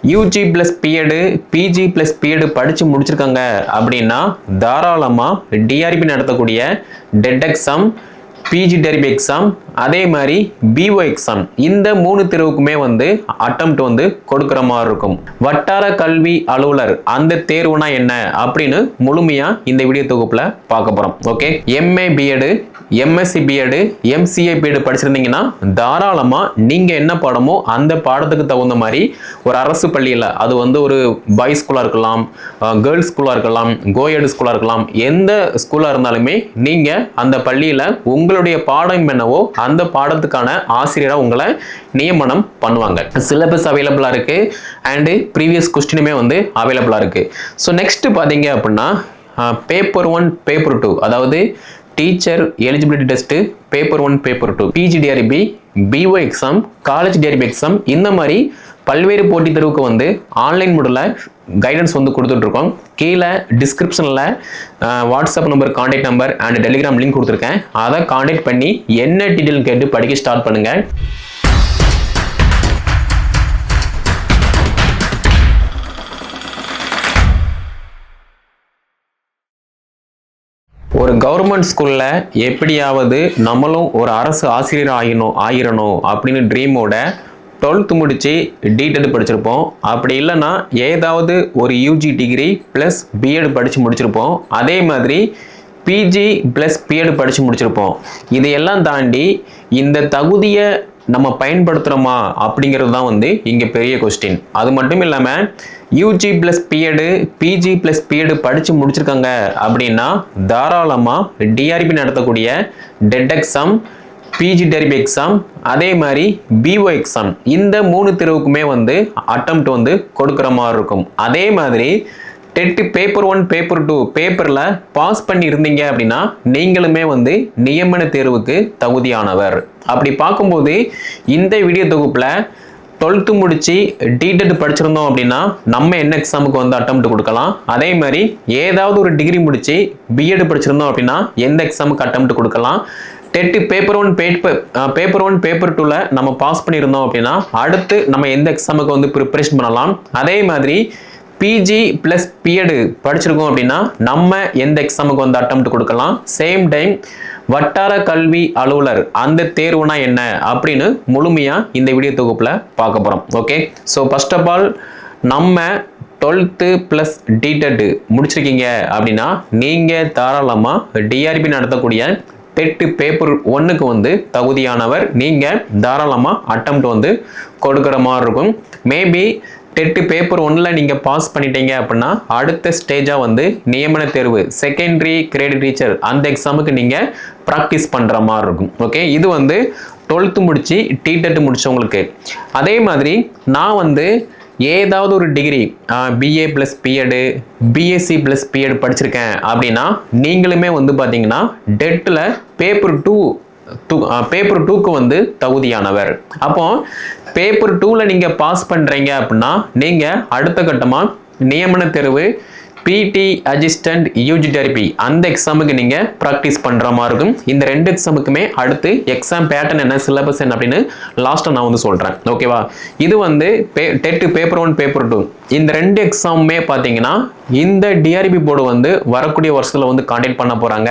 UG plus B Ed PG plus B Ed படித்து முடிச்சிருக்காங்க அப்படின்னா தாராளமாக டிஆர்பி நடத்தக்கூடிய TET exam PG TRB exam அதே மாதிரி பிஓ எக்ஸாம் இந்த மூணு தேர்வுக்குமே வந்து அட்டம்ப்ட் வந்து கொடுக்குற மாதிரி இருக்கும். வட்டார கல்வி அலுவலர் அந்த தேர்வுனா என்ன அப்படின்னு முழுமையாக இந்த வீடியோ தொகுப்பில் பார்க்க போகிறோம் okay MA B Ed MSc B Ed MCA B Ed படிச்சிருந்தீங்கன்னா தாராளமாக நீங்கள் என்ன பாடமோ அந்த பாடத்துக்கு தகுந்த மாதிரி ஒரு அரசு பள்ளியில் அது வந்து ஒரு பாய்ஸ் ஸ்கூலாக இருக்கலாம் கேர்ள்ஸ் ஸ்கூலாக இருக்கலாம் கோயடு ஸ்கூலாக இருக்கலாம் எந்த ஸ்கூலாக இருந்தாலுமே நீங்கள் அந்த பள்ளியில் உங்களுடைய பாடம் என்னவோ அந்த பாடத்துக்கான ஆசிரியராக உங்களை நியமனம் பண்ணுவாங்க. சிலபஸ் அவைலபிளாக இருக்குது அண்டு ப்ரீவியஸ் கொஸ்டினுமே வந்து அவைலபிளாக இருக்குது ஸோ நெக்ஸ்ட்டு பார்த்தீங்க அப்படின்னா பேப்பர் ஒன் பேப்பர் டூ அதாவது teacher eligibility test paper one paper two PG TRB PO exam college TRB exam இந்த மாதிரி பல்வேறு போட்டித் தேர்வுக்கு வந்து ஆன்லைன் மூடில் கைடன்ஸ் வந்து கொடுத்துட்ருக்கோம். கீழே டிஸ்கிரிப்ஷனில் WhatsApp number contact number and Telegram link கொடுத்துருக்கேன். அதை காண்டாக்ட் பண்ணி என்ன டீட்டெயில் கேட்டு படிக்க ஸ்டார்ட் பண்ணுங்கள் ஒரு கவர்மெண்ட் ஸ்கூலில் எப்படியாவது நம்மளும் ஒரு அரசு ஆசிரியர் ஆகிடணும் ஆயிரணும் அப்படின்னு ட்ரீமோட டுவெல்த்து முடித்து டிடெட் படிச்சிருப்போம். அப்படி இல்லைன்னா ஏதாவது ஒரு யூஜி டிகிரி ப்ளஸ் பிஎட் படித்து முடிச்சிருப்போம். அதே மாதிரி பிஜி ப்ளஸ் பிஎட் படித்து முடிச்சிருப்போம். இதையெல்லாம் தாண்டி இந்த தகுதியை நம்ம பயன்படுத்துகிறோமா அப்படிங்கிறது தான் வந்து இங்கே பெரிய கொஸ்டின் அது மட்டும் இல்லாமல் UG plus B Ed PG plus B Ed படித்து முடிச்சிருக்காங்க அப்படின்னா தாராளமாக டிஆர்பி நடத்தக்கூடிய TET exam PG TRB exam அதே மாதிரி பிஓ எக்ஸாம் இந்த மூணு தேர்வுக்குமே வந்து அட்டம் வந்து கொடுக்குற மாதிரி இருக்கும். அதே மாதிரி TET paper one paper two பேப்பரில் பாஸ் பண்ணி இருந்தீங்க அப்படின்னா நீங்களுமே வந்து நியமன தேர்வுக்கு தகுதியானவர். அப்படி பார்க்கும்போது இந்த வீடியோ தொகுப்பில் டுவெல்த்து முடித்து டிடெட் படிச்சிருந்தோம் அப்படின்னா நம்ம என்ன எக்ஸாமுக்கு வந்து அட்டம் கொடுக்கலாம். அதே மாதிரி ஏதாவது ஒரு டிகிரி முடித்து பிஎட் படிச்சிருந்தோம் அப்படின்னா எந்த எக்ஸாமுக்கு அட்டம் கொடுக்கலாம். TET paper one paper paper one paper டூவில் நம்ம பாஸ் பண்ணியிருந்தோம் அப்படின்னா அடுத்து நம்ம எந்த எக்ஸாமுக்கு வந்து ப்ரிப்பரேஷன் பண்ணலாம்? அதே மாதிரி பிஜி ப்ளஸ் பிஎடு படிச்சிருக்கோம் அப்படின்னா நம்ம எந்த எக்ஸாமுக்கு வந்து அட்டம் கொடுக்கலாம்? சேம் டைம் வட்டார கல்வி அலுவலர் அந்த தேர்வுனா என்ன? அப்படின்னு முழுமையாக இந்த வீடியோ தொகுப்பில் பார்க்க போகிறோம் okay so first of all நம்ம டுவெல்த்து ப்ளஸ் டிடெட்டு முடிச்சிருக்கீங்க அப்படின்னா நீங்கள் தாராளமாக டிஆர்பி நடத்தக்கூடிய டெட்டு பேப்பர் ஒன்றுக்கு வந்து தகுதியானவர். நீங்கள் தாராளமாக அட்டம் வந்து கொடுக்குற மாதிரி இருக்கும். மேபி டெட்டு பேப்பர் ஒன்றில் நீங்கள் பாஸ் பண்ணிட்டீங்க அப்படின்னா அடுத்த ஸ்டேஜாக வந்து நியமன தேர்வு செகண்டரி கிரேட் டீச்சர் அந்த எக்ஸாமுக்கு நீங்கள் ப்ராக்டிஸ் பண்ணுற மாதிரி இருக்கும். ஓகே இது வந்து டுவெல்த்து முடித்து டிடெட் முடித்தவங்களுக்கு அதே மாதிரி நான் வந்து ஏதாவது ஒரு degree BA plus B Ed BSc plus B Ed படிச்சிருக்கேன் அப்படின்னா நீங்களுமே வந்து பார்த்தீங்கன்னா டெட்டில் பேப்பர் டூ டூ பேப்பர் டூக்கு வந்து தகுதியானவர். அப்போ பேப்பர் டூவில் நீங்கள் பாஸ் பண்ணுறீங்க அப்படின்னா நீங்கள் அடுத்த கட்டமாக நியமன தேர்வு பிடி அசிஸ்டன்ட் யூஜி டெரிபி அந்த எக்ஸாமுக்கு நீங்கள் ப்ராக்டிஸ் பண்ணுற மாதிரி இருக்கும். இந்த ரெண்டு எக்ஸாமுக்குமே அடுத்து எக்ஸாம் பேட்டர்ன் என்ன சிலபஸ் என்ன அப்படின்னு லாஸ்ட்டாக நான் வந்து சொல்கிறேன் ஓகேவா இது வந்து பே TET paper one paper two இந்த ரெண்டு எக்ஸாமுமே பார்த்தீங்கன்னா இந்த டிஆர்பி போர்டு வந்து வரக்கூடிய வருஷத்தில் வந்து காண்டாக்ட் பண்ண போகிறாங்க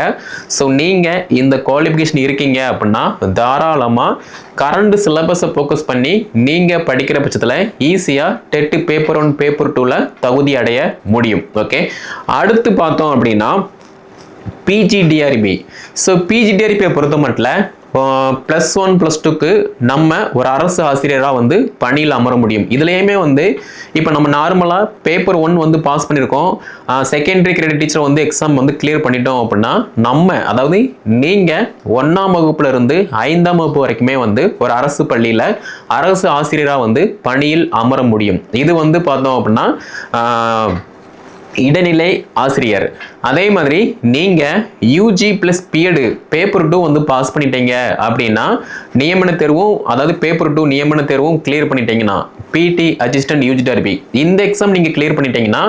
ஸோ நீங்கள் இந்த குவாலிஃபிகேஷன் இருக்கீங்க அப்படின்னா தாராளமாக கரண்ட் சிலபஸை ஃபோக்கஸ் பண்ணி நீங்கள் படிக்கிற பட்சத்தில் ஈஸியாக டெட்டு பேப்பர் ஒன் பேப்பர் டூவில் தகுதி அடைய முடியும். ஓகே அடுத்து பார்த்தோம் அப்படின்னா பிஜிடிஆர்பி ஸோ பிஜிடிஆர்பியை பொறுத்த மட்டும் ப்ளஸ் ஒன் ப்ளஸ் டூக்கு நம்ம ஒரு அரசு ஆசிரியராக வந்து பணியில் அமர முடியும். இதுலேயுமே வந்து இப்போ நம்ம நார்மலாக பேப்பர் ஒன் வந்து பாஸ் பண்ணியிருக்கோம் செகண்டரி கிரெடிட் டீச்சர் வந்து எக்ஸாம் வந்து கிளியர் பண்ணிட்டோம் அப்படின்னா நம்ம அதாவது நீங்கள் ஒன்றாம் வகுப்புல இருந்து ஐந்தாம் வகுப்பு வரைக்குமே வந்து ஒரு அரசு பள்ளியில் அரசு ஆசிரியராக வந்து பணியில் அமர முடியும். இது வந்து பார்த்தோம் அப்படின்னா இடைநிலை ஆசிரியர். அதே மாதிரி நீங்கள் UG plus B Ed paper two வந்து பாஸ் பண்ணிட்டீங்க அப்படின்னா நியமன தேர்வும் அதாவது பேப்பர் டூ நியமன தேர்வும் கிளியர் பண்ணிட்டீங்கன்னா பிடி அசிஸ்டன்ட் யூஜி டர்பி இந்த எக்ஸாம் நீங்கள் கிளியர் பண்ணிட்டீங்கன்னா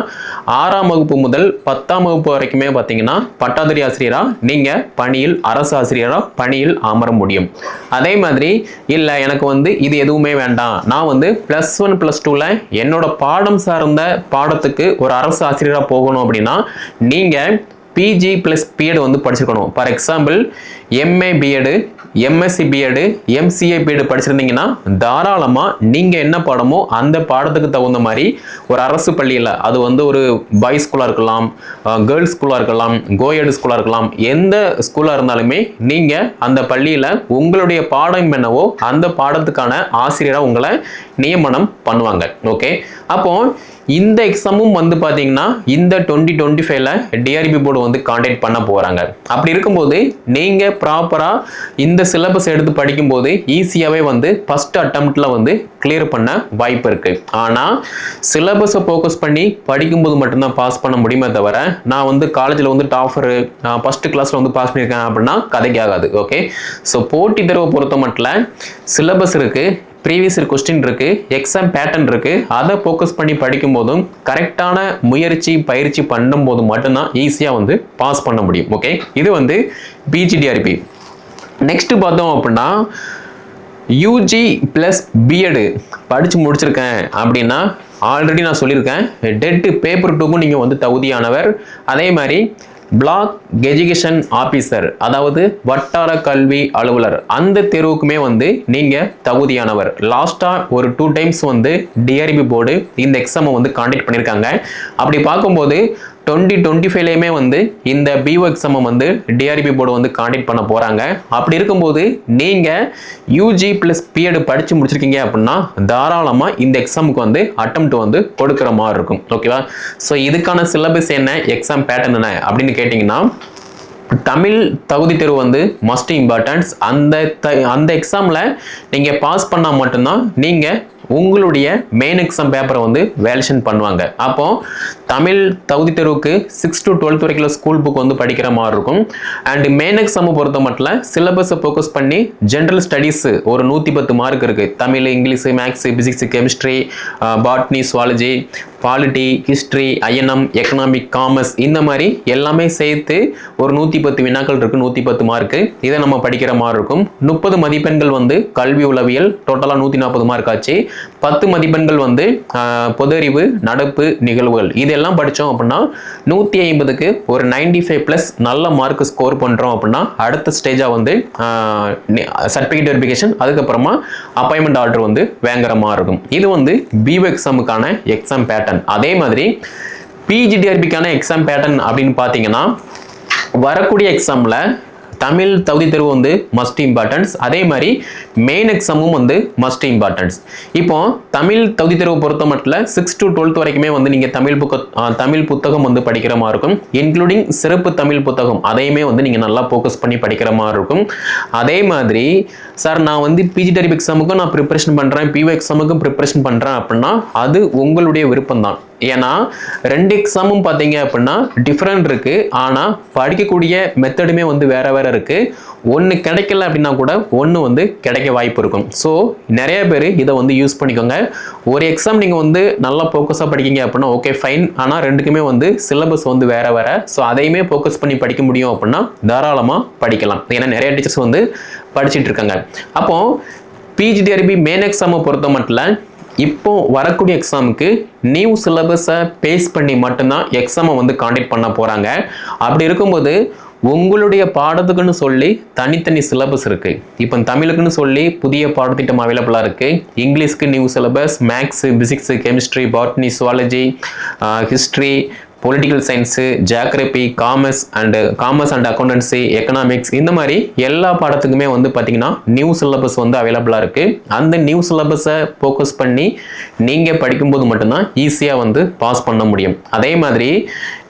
ஆறாம் வகுப்பு முதல் பத்தாம் வகுப்பு வரைக்குமே பார்த்தீங்கன்னா பட்டாதாரி ஆசிரியராக நீங்கள் பணியில் அரசு ஆசிரியராக பணியில் அமர முடியும். அதே மாதிரி இல்லை எனக்கு வந்து இது எதுவுமே வேண்டாம். நான் வந்து ப்ளஸ் ஒன் ப்ளஸ் டூவில் என்னோட பாடம் சார்ந்த பாடத்துக்கு ஒரு அரசு ஆசிரியராக போகணும் அப்படின்னா நீங்கள் பிஜி ப்ளஸ் பிஎட் வந்து படிச்சிருக்கணும். For example MA B Ed MSc B Ed MCA B Ed படிச்சிருந்தீங்கன்னா தாராளமாக நீங்கள் என்ன பாடமோ அந்த பாடத்துக்கு தகுந்த மாதிரி ஒரு அரசு பள்ளியில் அது வந்து ஒரு பாய்ஸ் ஸ்கூலாக இருக்கலாம் கேர்ள்ஸ் ஸ்கூலாக இருக்கலாம் கோயடு ஸ்கூலாக இருக்கலாம் எந்த ஸ்கூலாக இருந்தாலுமே நீங்கள் அந்த பள்ளியில் உங்களுடைய பாடம் என்னவோ அந்த பாடத்துக்கான ஆசிரியராக உங்களை நியமனம் பண்ணுவாங்க. ஓகே அப்போது இந்த எக்ஸாமும் வந்து பார்த்தீங்கன்னா இந்த டுவெண்ட்டி டுவெண்ட்டி ஃபைவ்ல டிஆர்பி போர்டு வந்து காண்டாக்ட் பண்ண போகிறாங்க அப்படி இருக்கும்போது நீங்கள் ப்ராப்பராக இந்த சிலபஸ் எடுத்து படிக்கும்போது ஈஸியாகவே வந்து ஃபஸ்ட் அட்டம்ப்டில் வந்து கிளியர் பண்ண வாய்ப்பு இருக்குது ஆனால் சிலபஸை ஃபோக்கஸ் பண்ணி படிக்கும்போது மட்டும்தான் பாஸ் பண்ண முடியுமே தவிர நான் வந்து காலேஜில் வந்து டாஃபரு ஃபஸ்ட்டு கிளாஸில் வந்து பாஸ் பண்ணியிருக்கேன் அப்படின்னா கதைக்கு ஆகாது ஓகே ஸோ போட்டி தேர்வை பொறுத்த மட்டும் சிலபஸ் இருக்குது ப்ரீவியஸ் கொஸ்டின் இருக்குது எக்ஸாம் பேட்டர்ன் இருக்குது அதை ஃபோக்கஸ் பண்ணி படிக்கும் போதும் கரெக்டான முயற்சி பயிற்சி பண்ணும்போது மட்டும்தான் ஈஸியாக வந்து பாஸ் பண்ண முடியும் ஓகே இது வந்து பிஜிடிஆர்பி நெக்ஸ்ட் பார்த்தோம் அப்படின்னா யூஜி ப்ளஸ் பிஎடு படித்து முடிச்சிருக்கேன் அப்படின்னா ஆல்ரெடி நான் சொல்லியிருக்கேன். டெட்டு பேப்பர் டூக்கும் நீங்கள் வந்து தகுதியானவர். அதே மாதிரி பிளாக் எஜுகேஷன் ஆபீசர் அதாவது வட்டார கல்வி அலுவலர். அந்த தேர்வுக்குமே வந்து நீங்கள் தகுதியானவர். லாஸ்ட்டாக ஒரு டூ டைம்ஸ் வந்து டிஆர்பி போர்டு இந்த எக்ஸாமை வந்து காண்டக்ட் பண்ணியிருக்காங்க அப்படி பார்க்கும்போது டுவெண்ட்டி டுவெண்ட்டி ஃபைவ்லேயுமே வந்து இந்த பிஓ எக்ஸாமை வந்து டிஆர்பி போர்டு வந்து காண்டக்ட் பண்ண போகிறாங்க அப்படி இருக்கும்போது நீங்கள் யூஜி ப்ளஸ் பிஎட் படித்து முடிச்சிருக்கீங்க அப்படின்னா தாராளமாக இந்த எக்ஸாமுக்கு வந்து அட்டம் வந்து கொடுக்குற மாதிரி இருக்கும். ஓகேவா ஸோ இதுக்கான சிலபஸ் என்ன? எக்ஸாம் பேட்டர்ன் என்ன? அப்படின்னு கேட்டிங்கன்னா தமிழ் தகுதி தேர்வு வந்து மஸ்ட் இம்பார்ட்டன்ஸ் அந்த த அந்த எக்ஸாமில் நீங்கள் பாஸ் பண்ணால் மட்டும்தான் நீங்கள் உங்களுடைய மெயின் எக்ஸாம் பேப்பரை வந்து வேலேஷன் பண்ணுவாங்க. அப்போது தமிழ் தகுதி தேர்வுக்கு சிக்ஸ் டு டுவெல்த் வரைக்கும் ஸ்கூல் புக் வந்து படிக்கிற மாதிரி இருக்கும். அண்ட் மேனக் எக்ஸாமை பொறுத்த மட்டும் சிலபஸை ஃபோக்கஸ் பண்ணி ஜென்ரல் ஸ்டடீஸ் ஒரு நூற்றி பத்து மார்க் இருக்குது Tamil English maths physics chemistry botany zoology polity history INM economic commerce இந்த மாதிரி எல்லாமே சேர்த்து ஒரு நூற்றி பத்து வினாக்கள் இருக்குது நூற்றி பத்து மார்க்கு இதை நம்ம படிக்கிற மாதிரி இருக்கும். முப்பது மதிப்பெண்கள் வந்து கல்வி உளவியல் டோட்டலாக நூற்றி நாற்பது மார்க் ஆச்சு. பத்து மதிப்பெண்கள் வந்து பொது அறிவு நடப்பு நிகழ்வுகள். எல்லாம் படித்தோம் அப்படின்னா நூற்றி ஐம்பதுக்கு ஒரு 95 ஃபைவ் ப்ளஸ் நல்ல மார்க் ஸ்கோர் பண்ணுறோம் அப்படின்னா அடுத்த ஸ்டேஜாக வந்து சர்டிஃபிகேட் வெரிஃபிகேஷன் அதுக்கப்புறமா அப்பாயின்மெண்ட் ஆர்டர் வந்து வாங்குற மாதிரி இருக்கும். இது வந்து பிஓ எக்ஸாமுக்கான எக்ஸாம் பேட்டர்ன் அதே மாதிரி பிஜிடிஆர்பிக்கான எக்ஸாம் பேட்டர்ன் அப்படின்னு பார்த்தீங்கன்னா வரக்கூடிய எக்ஸாமில் தமிழ் தகுதி தேர்வு வந்து மஸ்ட் இம்பார்ட்டன்ஸ் அதே மாதிரி மெயின் எக்ஸாமும் வந்து மஸ்ட் இம்பார்ட்டன்ஸ் இப்போ தமிழ் தகுதி தேர்வு பொறுத்த மட்டும் சிக்ஸ் டு டுவெல்த் வரைக்குமே வந்து நீங்கள் தமிழ் புக்க தமிழ் புத்தகம் வந்து படிக்கிற மாதிரி இருக்கும். இன்க்ளூடிங் சிறப்பு தமிழ் புத்தகம் அதையுமே வந்து நீங்கள் நல்லா ஃபோக்கஸ் பண்ணி படிக்கிற மாதிரி இருக்கும். அதே மாதிரி சார் நான் வந்து பிஜிடரி எக்ஸாமுக்கும் நான் ப்ரிப்பரேஷன் பண்ணுறேன் பிஓ எக்ஸாமுக்கும் ப்ரிப்பரேஷன் பண்ணுறேன் அப்படின்னா அது உங்களுடைய விருப்பம் தான் ஏன்னா ரெண்டு எக்ஸாமும் பார்த்தீங்க அப்படின்னா டிஃப்ரெண்ட் இருக்குது ஆனால் படிக்கக்கூடிய மெத்தடுமே வந்து வேறு வேறு இருக்குது ஒன்று கிடைக்கல அப்படின்னா கூட ஒன்று வந்து கிடைக்க வாய்ப்பு இருக்கும். ஸோ நிறைய பேர் இதை வந்து யூஸ் பண்ணிக்கோங்க. ஒரு எக்ஸாம் நீங்கள் வந்து நல்லா ஃபோக்கஸாக படிக்கிங்க அப்படின்னா ஓகே ஃபைன் ஆனால் ரெண்டுக்குமே வந்து சிலபஸ் வந்து வேறு வேறு. ஸோ அதையுமே ஃபோக்கஸ் பண்ணி படிக்க முடியும் அப்படின்னா தாராளமாக படிக்கலாம். ஏன்னா நிறைய டீச்சர்ஸ் வந்து படிச்சுட்டு இருக்காங்க. அப்போது பிஜிடிஆர்பி மெயின் எக்ஸாமை பொறுத்த மட்டும் இப்போ வரக்கூடிய எக்ஸாமுக்கு நியூ சிலபஸை பேஸ் பண்ணி மட்டும்தான் எக்ஸாமை வந்து காண்டக்ட் பண்ண போகிறாங்க அப்படி இருக்கும்போது உங்களுடைய பாடத்துக்குன்னு சொல்லி தனித்தனி சிலபஸ் இருக்குது இப்போ தமிழுக்குன்னு சொல்லி புதிய பாடத்திட்டம் அவைலபிளாக இருக்குது இங்கிலீஷ்க்கு new syllabus maths physics chemistry botany zoology history political science geography commerce and commerce and accountancy economics இந்த மாதிரி எல்லா பாடத்துக்குமே வந்து பார்த்தீங்கன்னா நியூ சிலபஸ் வந்து அவைலபிளாக இருக்குது அந்த நியூ சிலபஸை ஃபோக்கஸ் பண்ணி நீங்கள் படிக்கும்போது மட்டும்தான் ஈஸியாக வந்து பாஸ் பண்ண முடியும். அதே மாதிரி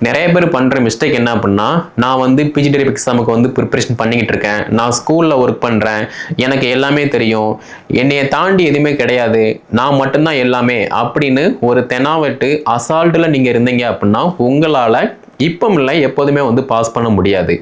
நிறைய பேர் பண்ணுற மிஸ்டேக் என்ன அப்படின்னா நான் வந்து பிஜிடரி எக்ஸாமுக்கு வந்து ப்ரிப்பரேஷன் பண்ணிக்கிட்டு இருக்கேன். நான் ஸ்கூலில் ஒர்க் பண்ணுறேன் எனக்கு எல்லாமே தெரியும். என்னையை தாண்டி எதுவுமே கிடையாது. நான் மட்டும்தான் எல்லாமே. அப்படின்னு ஒரு தெனாவெட்டு அசால்ட்டில் நீங்கள் இருந்தீங்க அப்படின்னா உங்களால் இப்போ இல்லை எப்போதுமே வந்து பாஸ் பண்ண முடியாது.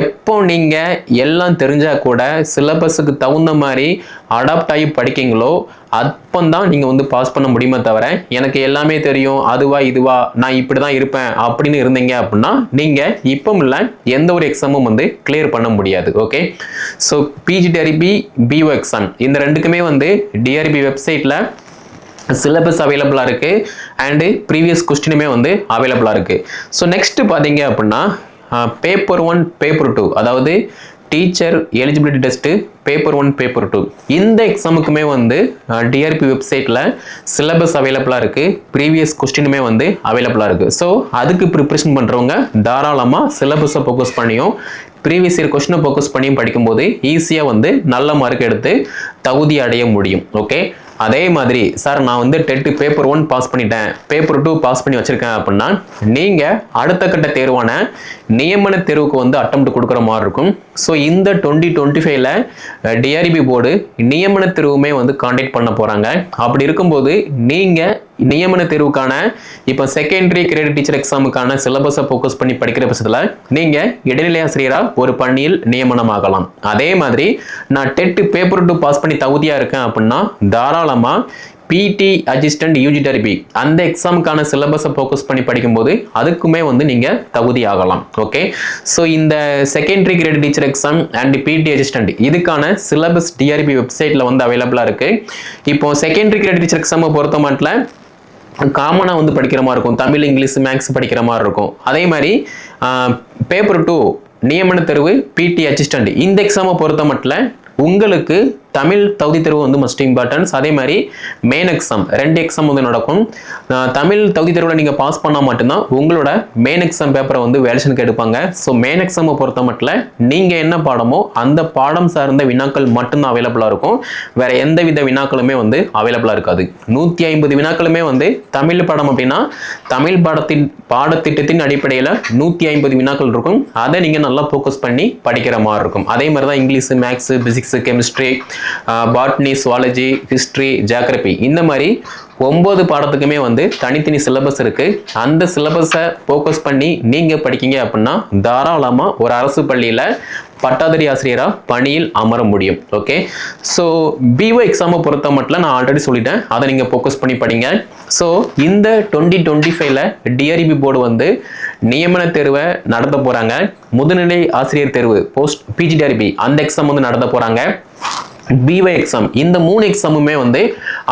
எப்போ நீங்கள் எல்லாம் தெரிஞ்சால் கூட சிலபஸுக்கு தகுந்த மாதிரி அடாப்ட் ஆகி படிக்கிங்களோ அப்போந்தான் நீங்கள் வந்து பாஸ் பண்ண முடியுமே தவிர எனக்கு எல்லாமே தெரியும் அதுவா இதுவா நான் இப்படி தான் இருப்பேன் அப்படின்னு இருந்தீங்க அப்படின்னா நீங்கள் இப்போ இல்லை எந்த ஒரு எக்ஸாமும் வந்து கிளியர் பண்ண முடியாது okay so PG TRB PO exam இந்த ரெண்டுக்குமே வந்து டிஆர்பி வெப்சைட்டில் சிலபஸ் அவைலபிளாக இருக்குது அண்டு ப்ரீவியஸ் கொஸ்டினுமே வந்து அவைலபிளாக இருக்குது ஸோ நெக்ஸ்ட்டு பார்த்தீங்க அப்படின்னா பேப்பர் ஒன் பேப்பர் டூ அதாவது teacher eligibility test paper one paper two இந்த எக்ஸாமுக்குமே வந்து டிஆர்பி வெப்சைட்டில் சிலபஸ் அவைலபிளாக இருக்குது ப்ரீவியஸ் கொஸ்டினுமே வந்து அவைலபிளாக இருக்குது ஸோ அதுக்கு ப்ரிப்ரேஷன் பண்ணுறவங்க தாராளமாக சிலபஸை ஃபோக்கஸ் பண்ணியும் ப்ரீவியஸ் இயர் கொஸ்டினை ஃபோக்கஸ் பண்ணியும் படிக்கும்போது ஈஸியாக வந்து நல்ல மார்க் எடுத்து தகுதி அடைய முடியும். ஓகே அதே மாதிரி சார் நான் வந்து டெட்டு பேப்பர் ஒன் பாஸ் பண்ணிட்டேன். பேப்பர் டூ பாஸ் பண்ணி வச்சுருக்கேன் அப்படின்னா நீங்கள் அடுத்த கட்ட தேர்வான நியமன தேர்வுக்கு வந்து அட்டம் கொடுக்குற மாதிரி இருக்கும். ஸோ இந்த டுவெண்ட்டி டுவெண்ட்டி ஃபைவ்ல டிஆர்பி போர்டு நியமன தேர்வுமே வந்து கான்டாக்ட் பண்ண போகிறாங்க அப்படி இருக்கும்போது நீங்கள் நியமன தேர்வுக்கான இப்போ செகண்டரி கிரேட் டீச்சர் எக்ஸாமுக்கான சிலபஸை ஃபோக்கஸ் பண்ணி படிக்கிற பட்சத்தில் நீங்கள் இடைநிலை ஆசிரியராக ஒரு பணியில் நியமனமாகலாம். அதே மாதிரி நான் டெட்டு பேப்பர் டூ பாஸ் பண்ணி தகுதியாக இருக்கேன் அப்படின்னா தாராளமாக பிடி அசிஸ்டன்ட் யூஜிடர்பி அந்த எக்ஸாமுக்கான சிலபஸை ஃபோக்கஸ் பண்ணி படிக்கும்போது அதுக்குமே வந்து நீங்கள் தகுதி ஆகலாம் ஓகே ஸோ இந்த secondary grade teacher exam and PT assistant இதுக்கான சிலபஸ் டிஆர்பி வெப்சைட்டில் வந்து அவைலபிளாக இருக்குது இப்போ செகண்டரி கிரேட் டீச்சர் எக்ஸாமை பொறுத்த மட்டும் காமனாக வந்து படிக்கிற மாதிரி இருக்கும். தமிழ் இங்கிலீஷ் மேக்ஸ் படிக்கிற மாதிரி இருக்கும். அதே மாதிரி பேப்பர் டூ நியமன தேர்வு பிடி அசிஸ்டன்ட் இந்த எக்ஸாமை பொறுத்த மட்டும் உங்களுக்கு தமிழ் தகுதி தேர்வு வந்து மஸ்ட் இம்பார்ட்டன்ஸ் அதே மாதிரி மெயின் எக்ஸாம் ரெண்டு எக்ஸாம் வந்து நடக்கும். தமிழ் தகுதி தேர்வில் நீங்கள் பாஸ் பண்ணால் மட்டும்தான் உங்களோட மெயின் எக்ஸாம் பேப்பரை வந்து வேலேஷனுக்கு எடுப்பாங்க. ஸோ மெயின் எக்ஸாமை பொறுத்த மட்டும் நீங்கள் என்ன பாடமோ அந்த பாடம் சார்ந்த வினாக்கள் மட்டும்தான் அவைலபிளாக இருக்கும். வேறு எந்த வித வினாக்களுமே வந்து அவைலபிளாக இருக்காது. நூற்றி ஐம்பது வினாக்களுமே வந்து தமிழ் பாடம் அப்படின்னா தமிழ் பாடத்தின் பாடத்திட்டத்தின் அடிப்படையில் நூற்றி ஐம்பது வினாக்கள் இருக்கும். அதை நீங்கள் நல்லா ஃபோக்கஸ் பண்ணி படிக்கிற மாதிரி இருக்கும். அதே மாதிரி தான் English maths physics chemistry botany zoology history geography இந்த மாதிரி ஒம்பது பாடத்துக்குமே வந்து தனித்தனி சிலபஸ் இருக்கு. அந்த சிலபஸை ஃபோக்கஸ் பண்ணி நீங்க படிக்கீங்க அப்படின்னா தாராளமாக ஒரு அரசு பள்ளியில் பட்டாதாரி ஆசிரியராக பணியில் அமர முடியும். ஓகே ஸோ பிஓ எக்ஸாமை பொறுத்த மட்டும் நான் ஆல்ரெடி சொல்லிட்டேன். அதை நீங்கள் ஃபோக்கஸ் பண்ணி படிங்க. ஸோ இந்த டுவெண்ட்டி டுவெண்ட்டி ஃபைவ்ல டிஆர்இபி போர்டு வந்து நியமன தேர்வை நடத்த போகிறாங்க முதுநிலை ஆசிரியர் தேர்வு போஸ்ட் பிஜிடிஆர்பி அந்த எக்ஸாம் வந்து நடத்த போகிறாங்க பிஒய் எக்ஸாம் இந்த மூணு எக்ஸாமுமே வந்து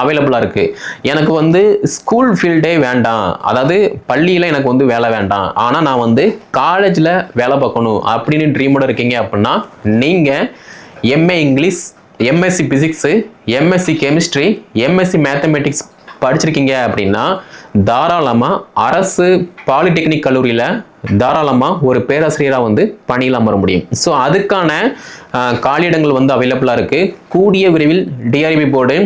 அவைலபிளாக இருக்குது எனக்கு வந்து ஸ்கூல் ஃபீல்டே வேண்டாம். அதாவது பள்ளியில் எனக்கு வந்து வேலை வேண்டாம். ஆனால் நான் வந்து காலேஜில் வேலை பார்க்கணும் அப்படின்னு ட்ரீமோட இருக்கீங்க அப்படின்னா நீங்கள் MA English MSc physics MSc chemistry MSc mathematics படிச்சிருக்கீங்க அப்படின்னா தாராளமாக அரசு பாலிடெக்னிக் கல்லூரியில் தாராளமாக ஒரு பேராசிரியராக வந்து பணியில் அமர முடியும். ஸோ அதுக்கான காலியிடங்கள் வந்து அவைலபிளாக இருக்குது கூடிய விரைவில் TRB board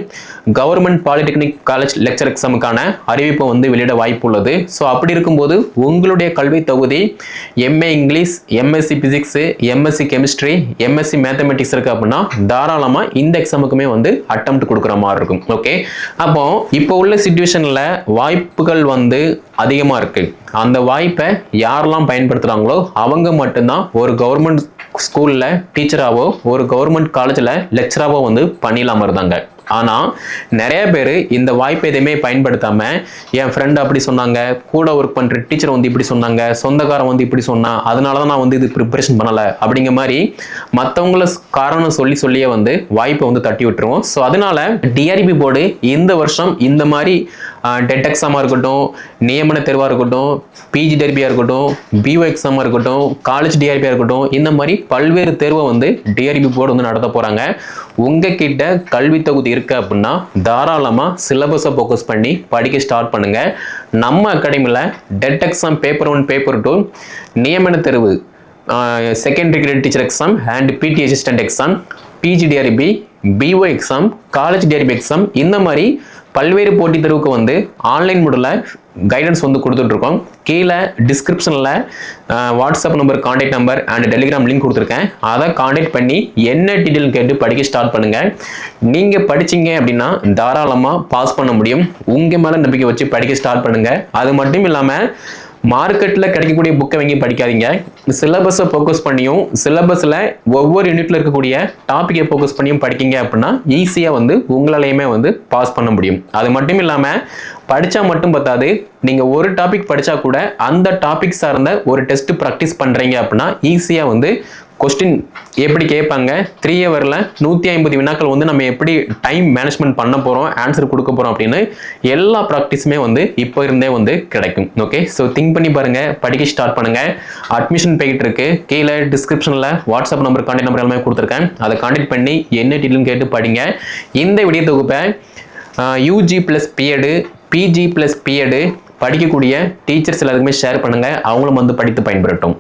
government polytechnic college lecturer எக்ஸாமுக்கான அறிவிப்பை வந்து வெளியிட வாய்ப்பு உள்ளது ஸோ அப்படி இருக்கும்போது உங்களுடைய கல்வி தகுதி MA English MSc physics MSc chemistry MSc mathematics இருக்குது அப்படின்னா தாராளமாக இந்த எக்ஸாமுக்குமே வந்து அட்டம்ப்ட் கொடுக்குற மாதிரி இருக்கும். ஓகே அப்போ இப்போ உள்ள சுச்சுவேஷனில் வாய்ப்புகள் வந்து அதிகமாக இருக்குது அந்த வாய்ப்பை யாரெல்லாம் பயன்படுத்துகிறாங்களோ அவங்க மட்டும்தான் ஒரு கவர்மெண்ட் ஸ்கூலில் டீச்சராகவோ ஒரு கவர்மெண்ட் காலேஜில் லெக்சராகவோ வந்து பணியில் இருந்தாங்க ஆனால் நிறைய பேர் இந்த வாய்ப்பை எதையுமே பயன்படுத்தாமல் என் ஃப்ரெண்டு அப்படி சொன்னாங்க கூட ஒர்க் பண்ணுற டீச்சர் வந்து இப்படி சொன்னாங்க சொந்தக்காரன் வந்து இப்படி சொன்னான் அதனால தான் நான் வந்து இது ப்ரிப்பரேஷன் பண்ணலை அப்படிங்கிற மாதிரி மற்றவங்கள காரணம் சொல்லி சொல்லியே வந்து வாய்ப்பை வந்து தட்டி விட்டுருவோம். ஸோ அதனால டிஆர்பி போர்டு இந்த வருஷம் இந்த மாதிரி டெட் எக்ஸாமாக இருக்கட்டும் நியமன தேர்வாக இருக்கட்டும் பிஜி டெர்பியாக இருக்கட்டும் பிஓ எக்ஸாமாக இருக்கட்டும் காலேஜ் டிஆர்பியாக இருக்கட்டும் இந்த மாதிரி பல்வேறு தேர்வை வந்து டிஆர்பி போர்டு வந்து நடத்த போகிறாங்க உங்ககிட்ட கல்வி தகுதி இருக்குது அப்படின்னா தாராளமாக சிலபஸை ஃபோக்கஸ் பண்ணி படிக்க ஸ்டார்ட் பண்ணுங்கள் நம்ம அகாடமியில் TET exam paper one paper two நியமன தேர்வு secondary grade teacher exam and PT assistant exam PGTRB PO exam college TRB exam இந்த மாதிரி பல்வேறு போட்டித் தேர்வுக்கு வந்து ஆன்லைன் முறையில் கைடன்ஸ் வந்து கொடுத்துட்ருக்கோம். கீழே டிஸ்கிரிப்ஷனில் WhatsApp number contact number and Telegram link கொடுத்துருக்கேன். அதை காண்டாக்ட் பண்ணி என்ன டீட்டெயில் கேட்டு படிக்க ஸ்டார்ட் பண்ணுங்கள் நீங்கள் படிச்சீங்க அப்படின்னா தாராளமாக பாஸ் பண்ண முடியும். உங்கள் மேலே நம்பிக்கை வச்சு படிக்க ஸ்டார்ட் பண்ணுங்கள் அது மட்டும் இல்லாமல் மார்க்கெட்டில் கிடைக்கக்கூடிய புக்கை வாங்கி படிக்காதீங்க. சிலபஸை ஃபோக்கஸ் பண்ணியும் சிலபஸில் ஒவ்வொரு யூனிட்ல இருக்கக்கூடிய டாப்பிக்கை ஃபோக்கஸ் பண்ணியும் படிக்கீங்க அப்படின்னா ஈஸியாக வந்து உங்களாலையுமே வந்து பாஸ் பண்ண முடியும். அது மட்டும் இல்லாமல் படித்தா மட்டும் பத்தாது. நீங்கள் ஒரு டாபிக் படித்தா கூட அந்த டாபிக் சார்ந்த ஒரு டெஸ்ட் ப்ராக்டிஸ் பண்ணுறீங்க அப்படின்னா ஈஸியாக வந்து கொஸ்டின் எப்படி கேட்பாங்க. த்ரீ ஹவரில் நூற்றி ஐம்பது வினாக்கள் வந்து நம்ம எப்படி டைம் மேனேஜ்மெண்ட் பண்ண போகிறோம் ஆன்சர் கொடுக்க போகிறோம் அப்படின்னு எல்லா ப்ராக்டிஸுமே வந்து இப்போ இருந்தே வந்து கிடைக்கும். ஓகே ஸோ திங்க் பண்ணி பாருங்கள் படிக்க ஸ்டார்ட் பண்ணுங்கள் அட்மிஷன் போயிட்டு இருக்கு. கீழே டிஸ்கிரிப்ஷனில் வாட்ஸ்அப் நம்பர் கான்டாக்ட் நம்பர் எல்லாமே கொடுத்துருக்கேன். அதை கான்டாக்ட் பண்ணி என்ன டீட்டெயில்னு கேட்டு படிங்க. இந்த விடிய தொகுப்பை UG plus B Ed PG plus B Ed படிக்கக்கூடிய டீச்சர்ஸ் எல்லாருக்குமே ஷேர் பண்ணுங்கள் அவங்களும் வந்து படித்து பயன்பெறட்டும்.